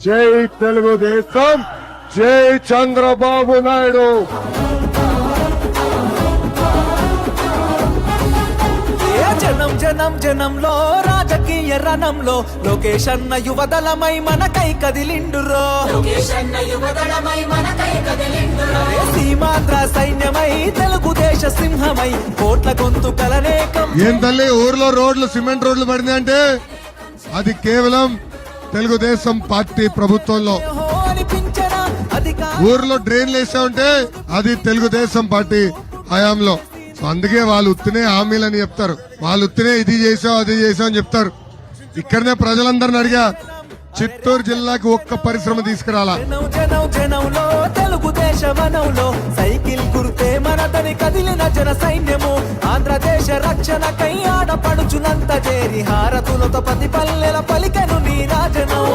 జై తెలుగుదేశం జై చంద్రబాబు నాయుడు. ఏ జనం జనం జనంలో రాజకీయ రణంలో లోకేష్ అన్న యువదళమై మనకై కదిలిండురో. సీమాంధ్ర సైన్యమై తెలుగుదేశ సింహమై కోట్ల గొంతు కలనేకం ఏం తల్లి ఊర్లో రోడ్లు సిమెంట్ రోడ్లు పడింది అంటే అది కేవలం తెలుగుదేశం పార్టీ ప్రభుత్వంలో. ఊర్లో డ్రైన్లు వేసా ఉంటే అది తెలుగుదేశం పార్టీ హయాంలో. సో అందుకే వాళ్ళు ఉత్తినే హామీలని చెప్తారు. వాళ్ళు ఉత్తినే ఇది చేసాం అది చేసాం అని చెప్తారు. ఇక్కడనే ప్రజలందరిని అడిగా చిత్తూరు జిల్లాకి ఒక్క పరిశ్రమ తీసుకురాలా? సైకిల్ గుర్తే మనదని కదిలిన జన సైన్యము. ఆంధ్రదేశ రక్షణకై ఆడపడుచునంత చేరి హారతులతో పది పల్లెల పలికను నీ రాజనం.